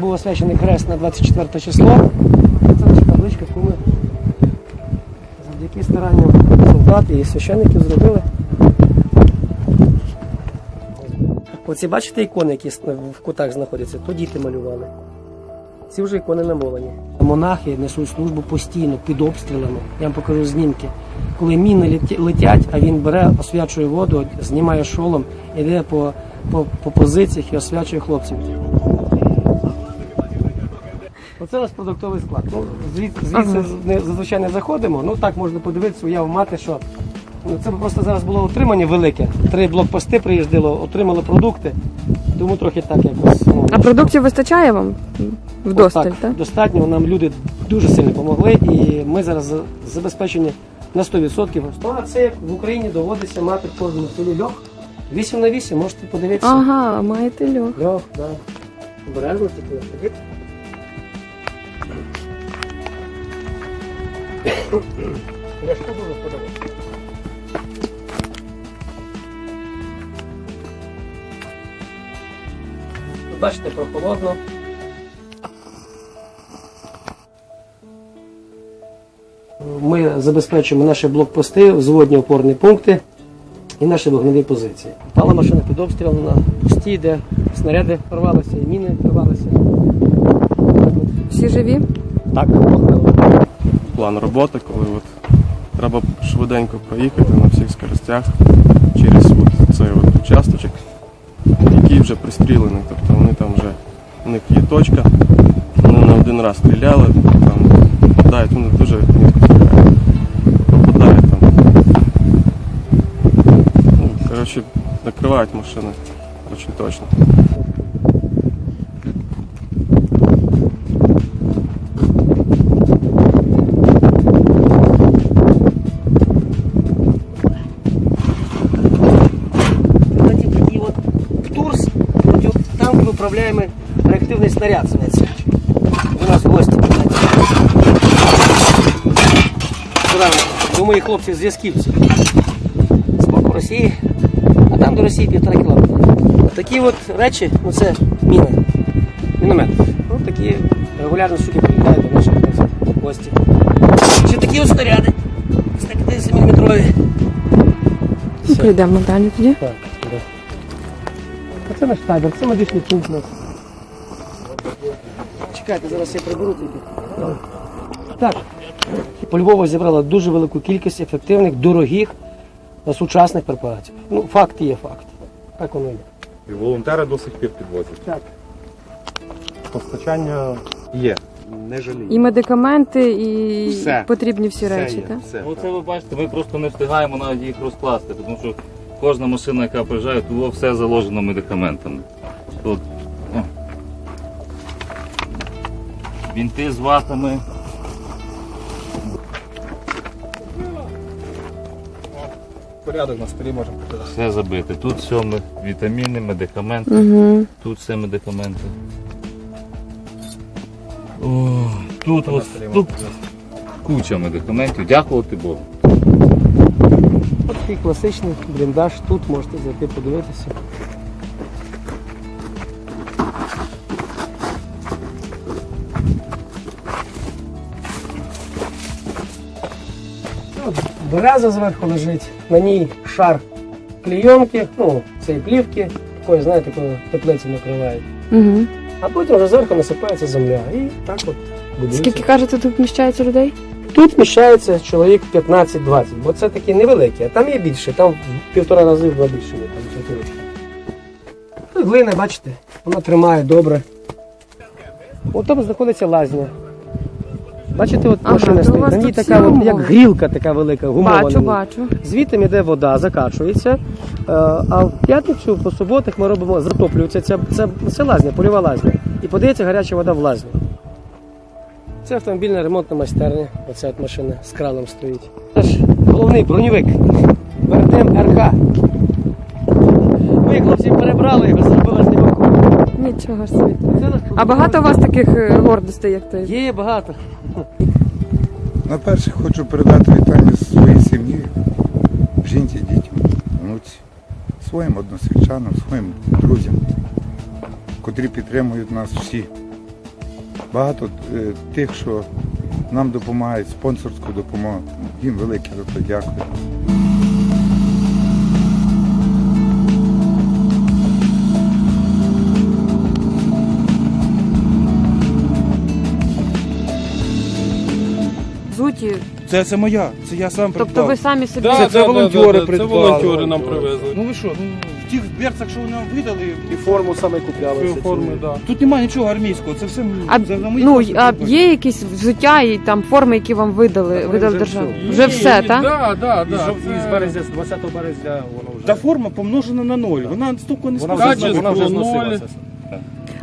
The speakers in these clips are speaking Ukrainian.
Був освячений хрест на 24 число. Це наша табличка, яку ми завдяки старанням солдат і священників зробили. Оці бачите ікони, які в кутах знаходяться, то діти малювали. Ці вже ікони намолені. Монахи несуть службу постійно під обстрілами. Я вам покажу знімки. Коли міни летять, а він бере, освячує воду, знімає шолом, іде по, по, по позиціях і освячує хлопців. Оце у нас продуктовий склад. Ну, звідси, звідси не, зазвичай не заходимо. Ну так можна подивитися, уяву мати, що ну, це просто зараз було отримання велике. Три блокпости приїздило, отримали продукти, тому трохи так якось. Ну, А продуктів вистачає вам вдосталь, так, так? Достатньо. Нам люди дуже сильно допомогли, і ми зараз за- забезпечені на 100%. Ну, а це як в Україні доводиться мати в кожному селі льох. 8 на 8, можете подивитися. Ага, маєте льох. Льох, так. Да. Обережно тільки Ляшку дуже подобається. Бачите, прохолодно. Ми забезпечуємо наші блокпости, взводні опорні пункти і наші вогневі позиції. Пала машина під обстрілом на пусті, де снаряди порвалися, і міни порвалися. Всі живі? Так, милує. План роботи, коли от треба швиденько проїхати на всіх скоростях через от цей от участочок, який вже пристрілений. Тобто вони там вже у них є точка, вони не один раз стріляли, там попадають, вони дуже рідко стріляють. Попадають там. Ну, коротше, накривають машини дуже точно. Танковий управляємий реактивний снаряд зветься. У нас гості. До моїх хлопців зв'язківців. З боку Росії, а там до Росії півтора кілометра. Такі от речі, ну це міни, міномет. Ну, такі регулярно сюди прилітають до наших хлопців гості. Ще такі от снаряди. 150 мм. Ну, Прийдемо далі тоді. Так. А це наш табір, це медичний пункт у нас. Чекайте, зараз я приберу тільки. Так, по Львову зібрала дуже велику кількість ефективних, дорогих, сучасних препаратів. Ну, факт є факт. Так воно є. І волонтери до сих пір підвозять. Так. Постачання є. Не жалію. І медикаменти, і Все. потрібні всі Все речі, є, так? все. Ну це ви бачите, ми просто не встигаємо навіть їх розкласти, тому що кожна машина, яка приїжджає, то все заложено медикаментами. Тут о, бінти з ватами. Порядок на столі можемо показати. Все забите. Тут все ми- вітаміни, медикаменти, Угу. тут все медикаменти. О, тут, от, тут куча медикаментів, дякувати Богу. Такий класичний бліндаж. Тут можете зайти подивитися. Береза зверху лежить, на ній шар клейонки, ну, цієї плівки, такої, знаєте, такої теплиці накривають. Угу. А потім вже зверху насипається земля. І так от будується. Скільки кажете, тут вміщається людей? Тут вміщається чоловік 15-20, бо це такі невеликі, а там є більше, там в півтора рази в два більше, є, там. Ну, глина, бачите, вона тримає добре. От там знаходиться лазня. Бачите, от Ага, машина стоїть. На ній така, от, як грілка така велика, гумова. Бачу, бачу. Звідти йде вода, закачується. Е, А в п'ятницю по суботах ми робимо, затоплюється ця, ця, ця лазня, польова лазня. І подається гаряча вода в лазню. Це автомобільна ремонтна майстерня. Оця от машина з краном стоїть. Це ж головний броньовик. Вертем РХ. Ми хлопці перебрали його, зробили з нього купу. Нічого собі. А багато у вас таких е, гордостей, як той? Є багато. На перше хочу передати вітання своїй сім'ї, жінці, дітям, внуці, своїм односельчанам, своїм друзям, котрі підтримують нас всі Багато е, тих, що нам допомагають, спонсорську допомогу. Їм велике за це дякую. Зуті. Це, це моя, це я сам Тобто ви самі собі Це- це волонтери Це придбали. волонтери нам привезли. Ну ви що, ну, в тих берцах, що вони видали, І форму саме купляли. Ці форми, да. тут немає нічого армійського, це все А, за- за мої ну, кошти а є якісь взуття і там форми, які вам видали, Так, видали вже державу? все. Вже все, так? Да, да, І да. з, і з березня, з 20 березня воно вже. Та форма помножена на ноль. Вона стільки не Вона вона вже зносилася.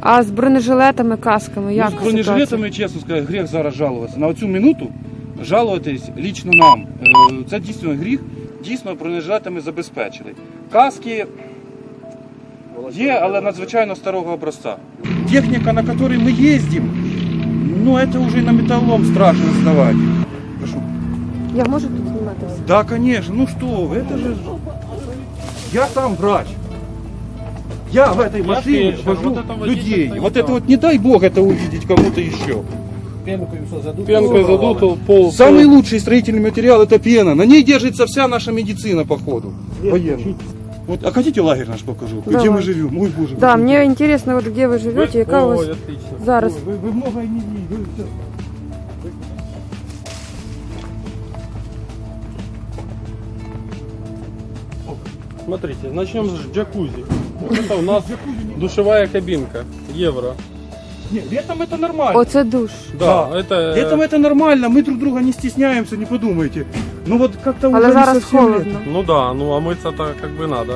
А з бронежилетами, касками, як Ну, з бронежилетами, чесно сказати, гріх зараз жалуватися. На оцю минуту жалуватись лічно нам. Е, Це дійсно гріх. Дійсно бронежилетами забезпечили. Каски є, але надзвичайно старого образця. Техніка, на якій ми їздимо, ну це вже на металлом страшно здавати. Прошу. Я можу тут знімати все? Да, конечно. Ну что вы, это же... Я сам врач. Я в этой машине фельдшер, вожу вот это водитель людей. стоит Вот там. это вот не дай бог это увидеть кому-то еще. Пенкою все задуто. Пенкой задуто, пол. Самый лучший строительный материал это пена. На ней держится вся наша медицина, походу. Военная. Вот, а хотите лагерь наш покажу? Где Давай. мы живем? Ой, боже. Да, мне интересно, вот где вы живете, яка у вас отлично. зараз. Вы, вы много не видите. Смотрите, начнем с джакузи. Вот это у нас душевая кабинка. Евро. Нет, летом это нормально. Оце душ. Да, это... Летом это нормально, мы друг друга не стесняемся, не подумайте. Ну вот как-то Але уже не зараз совсем лето. холодно. Ну да, ну а мыться-то как бы надо.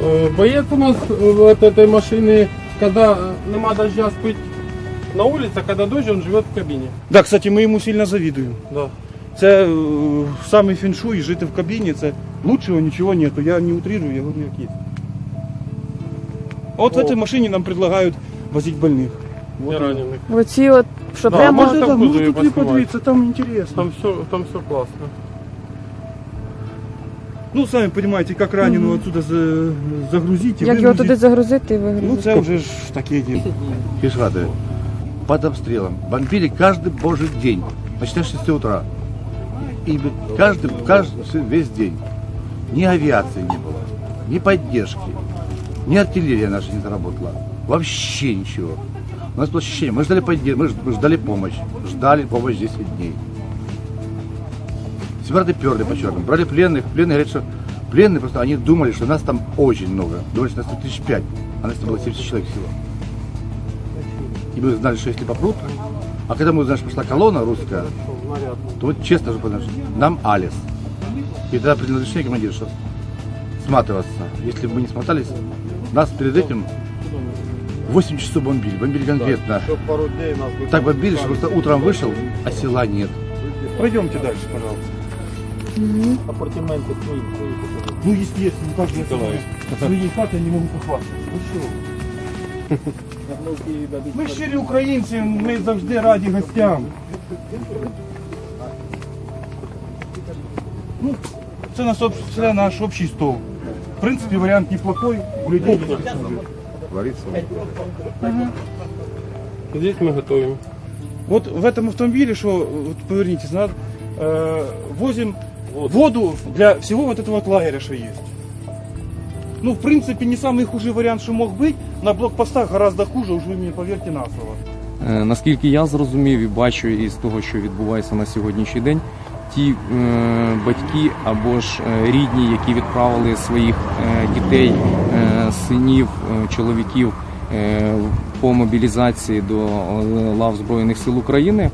Э, Боец у нас э, вот этой машины, когда э, нема дождя, спить на улице, а когда дождь, он живет в кабине. Да, кстати, ми йому сильно завідуємо. Да. Це е, саме феншуй, жити в кабіні, це лучшего нічого нету. Я не утрирую, я говорю, як є. А от в О. этой машине нам предлагают возить больных. И раненых. Оці от, що Да, прямо. можна да, там ну, кузові тут поснимать? подивитися, там интересно. Там все, там все классно. Ну, сами понимаете, как раненого отсюда за- загрузить и Як його выгрузить. туди загрузити і Ну, вигрузити? це вже ж таке діло. Пешеходы под обстрелом. Бомбили каждый божий день, начиная с 6 утра. И каждый, каждый, весь день. Ни авиации не было, ни поддержки, ни артиллерия наша не заработала. Вообще ничего. У нас было ощущение, мы ждали мы ждали помощь. Ждали помощь 10 дней. Сепараты перли по черным, брали пленных. Пленные говорят, что пленные просто, они думали, что нас там очень много. Думали, что нас тут тысяч пять, а нас там было 70 человек всего. И мы знали, что если попрут, а когда мы знаешь, пошла колонна русская, то вот честно же потому что нам Алис. И тогда принял решение командир, что сматываться. Если бы мы не смотались, нас перед этим 8 часов бомбили. Бомбили конкретно. Так бомбили, что просто утром вышел, а села нет. Пойдемте дальше, пожалуйста. Апартаменти твої. твої покажи. Ну, естественно, как я своей хаты не могу похвастаться. Ну что? Ми щирі українці, ми завжди раді гостям. Ну, це наш, об- це наш общий стол. В принципі, варіант неплохой. У людей є. Говориться. Здесь мы готовим. Вот в этом автомобиле, что, вот повернитесь назад, э, возим воду для всего вот этого вот лагеря, что есть. Ну, в принципе, не самый худший вариант, что мог быть. На блокпостах гораздо хуже, уж вы мне поверьте на слово. Е, Наскільки я зрозумів і бачу із того, що відбувається на сьогоднішній день, ті е, батьки або ж е, рідні, які відправили своїх е, дітей, синів, чоловіків по мобілізації до лав Збройних сил України,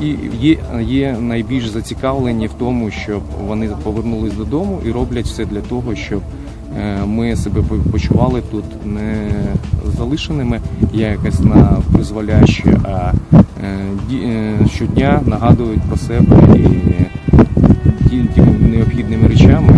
і є, є найбільш зацікавлені в тому, щоб вони повернулись додому і роблять все для того, щоб ми себе почували тут не залишеними, я якась на призволяще, а щодня нагадують про себе і необхідними речами,